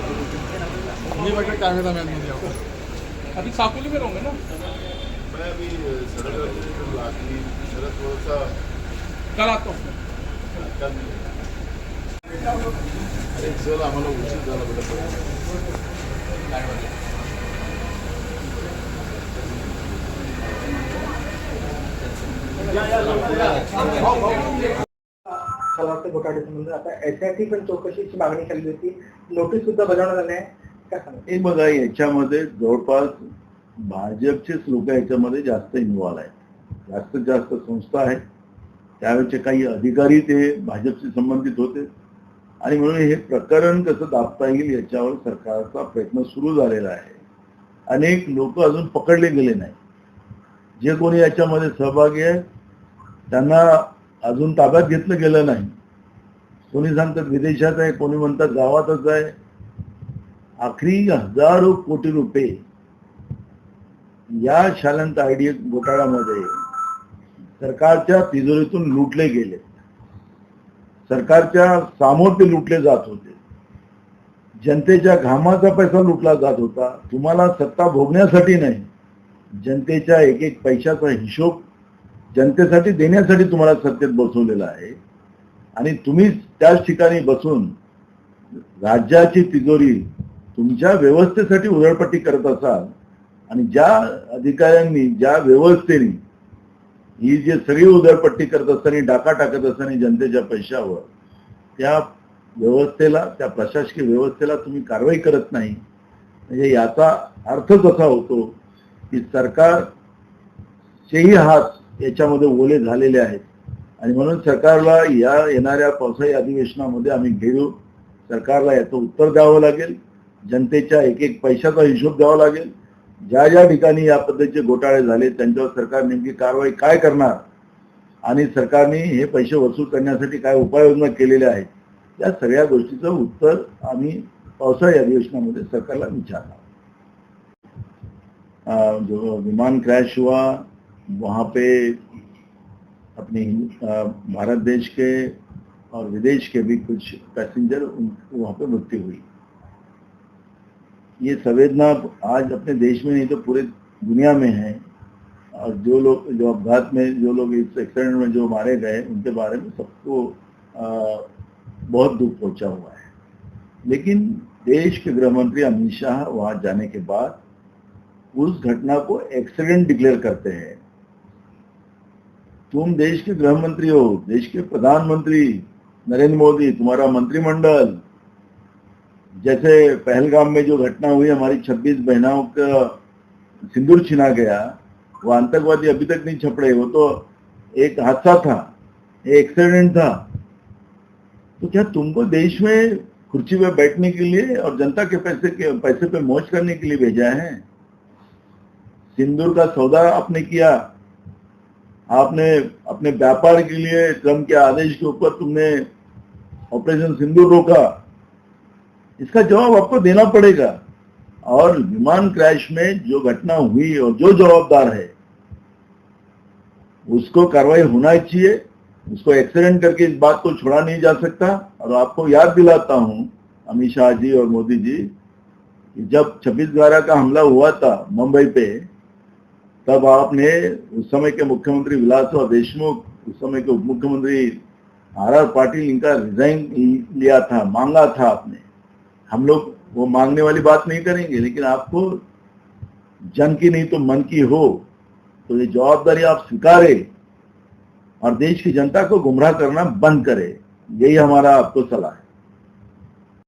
ये बेटा camera man मुझे अभी साकोली में रहूँगे ना? मैं अभी सड़क शरद थोड़ा सा। कल आता हूँ। कल अरे चल आम्हाला उशीर झाला बेटा मला वाटतं पण चौकशीची मागणी केली होती नोटीस सुद्धा बजावण्यात आली आहे बघा याच्यामध्ये जवळपास भाजपचेच लोक याच्यामध्ये जास्त इन्व्हॉल्व आहेत. जास्तीत जास्त संस्था आहेत. त्यावेळेचे काही अधिकारी ते भाजपशी संबंधित होते. आणि म्हणून हे प्रकरण कसं दाबता येईल याच्यावर सरकारचा प्रयत्न सुरू झालेला आहे. अनेक लोक अजून पकडले गेले नाही जे कोणी याच्यामध्ये सहभागी आहे त्यांना अजून ताब्यात घेतलं गेलं नाही. कोणी सांगतात विदेशात आहे कोणी म्हणतात गावातच आहे. आखरी हजारो कोटी रुपये या शालंत आयडी घोटाळ्यामध्ये सरकारच्या तिजोरीतून लुटले गेले. सरकारच्या सामोर ते लुटले जात होते. जनतेच्या घामाचा पैसा लुटला जात होता. तुम्हाला सत्ता भोगण्यासाठी नाही. जनतेच्या एक एक पैशाचा हिशोब जनतेसाठी देण्यासाठी तुम्हाला सत्तेत बसवलेला आहे. आणि तुम्ही त्याच ठिकाणी बसून राज्याची तिजोरी तुमच्या व्यवस्थेसाठी उधळपट्टी करत असाल आणि ज्या अधिकाऱ्यांनी ज्या व्यवस्थेने ही जे सगळी उदरपट्टी करत असताना डाका टाकत असताना जनतेच्या पैशावर त्या व्यवस्थेला त्या प्रशासकीय व्यवस्थेला तुम्ही कारवाई करत नाही. म्हणजे याचा अर्थच असा होतो की सरकारचेही हात याच्यामध्ये ओले झालेले आहेत. आणि म्हणून सरकारला या येणाऱ्या पावसाळी अधिवेशनामध्ये आम्ही घेऊ. सरकारला याचं उत्तर द्यावं लागेल. जनतेच्या एक एक पैशाचा हिशोब द्यावा लागेल. ज्या ज्या ठिकाणी या पद्धतीचे घोटाळे झाले त्यांच्यावर सरकार नेमकी कारवाई काय करणार? आणि सरकारने हे पैसे वसूल करण्यासाठी काय उपाययोजना केलेल्या आहेत? या सगळ्या गोष्टीचं उत्तर आम्ही पावसाळी अधिवेशनामध्ये सरकारला विचारणार विमान क्रैश हुआ वहाँ पे अपनी भारत देश के और विदेश के भी कुछ पैसेंजर वहां वहाँ पे मृत्यु हुई। ये संवेदना आज अपने देश में नहीं तो पूरे दुनिया में है। और जो लोग, जो अपघात में, जो लोग इस एक्सीडेंट में जो मारे गए, उनके बारे में सबको बहुत दुख पहुँचा हुआ है। लेकिन देश के गृह मंत्री अमित शाह वहाँ जाने के बाद उस घटना को एक्सीडेंट डिक्लेयर करते हैं। तुम देश के गृह मंत्री हो, देश के प्रधानमंत्री नरेंद्र मोदी, तुम्हारा मंत्रिमंडल जैसे पहलगाम में जो घटना हुई, हमारी 26 बहनों का सिंदूर छिना गया, वो आतंकवादी अभी तक नहीं छपड़े, वो तो एक हादसा था, एक एक्सीडेंट था। तो क्या तुमको देश में कुर्सी पे बैठने के लिए और जनता के पैसे के, पैसे पे मौज करने के लिए भेजा है? सिंदूर का सौदा आपने किया। आपने अपने व्यापार के लिए ट्रंप के आदेश के ऊपर तुमने ऑपरेशन सिंदूर रोका। इसका जवाब आपको देना पड़ेगा। और विमान क्रैश में जो घटना हुई और जो जवाबदार है, उसको कार्रवाई होना चाहिए। उसको एक्सीडेंट करके इस बात को छोड़ा नहीं जा सकता। और आपको याद दिलाता हूँ, अमित शाह जी और मोदी जी जब छब्बीस ग्यारह का हमला हुआ था मुंबई पे, तब आपने उस समय के मुख्यमंत्री विलासराव देशमुख, उस समय के उप मुख्यमंत्री आर आर पाटिल, इनका रिजाइन लिया था, मांगा था आपने। हम लोग वो मांगने वाली बात नहीं करेंगे, लेकिन आपको जन की नहीं तो मन की हो तो ये जवाबदारी आप स्वीकारे और देश की जनता को गुमराह करना बंद करे। यही हमारा आपको सलाह है।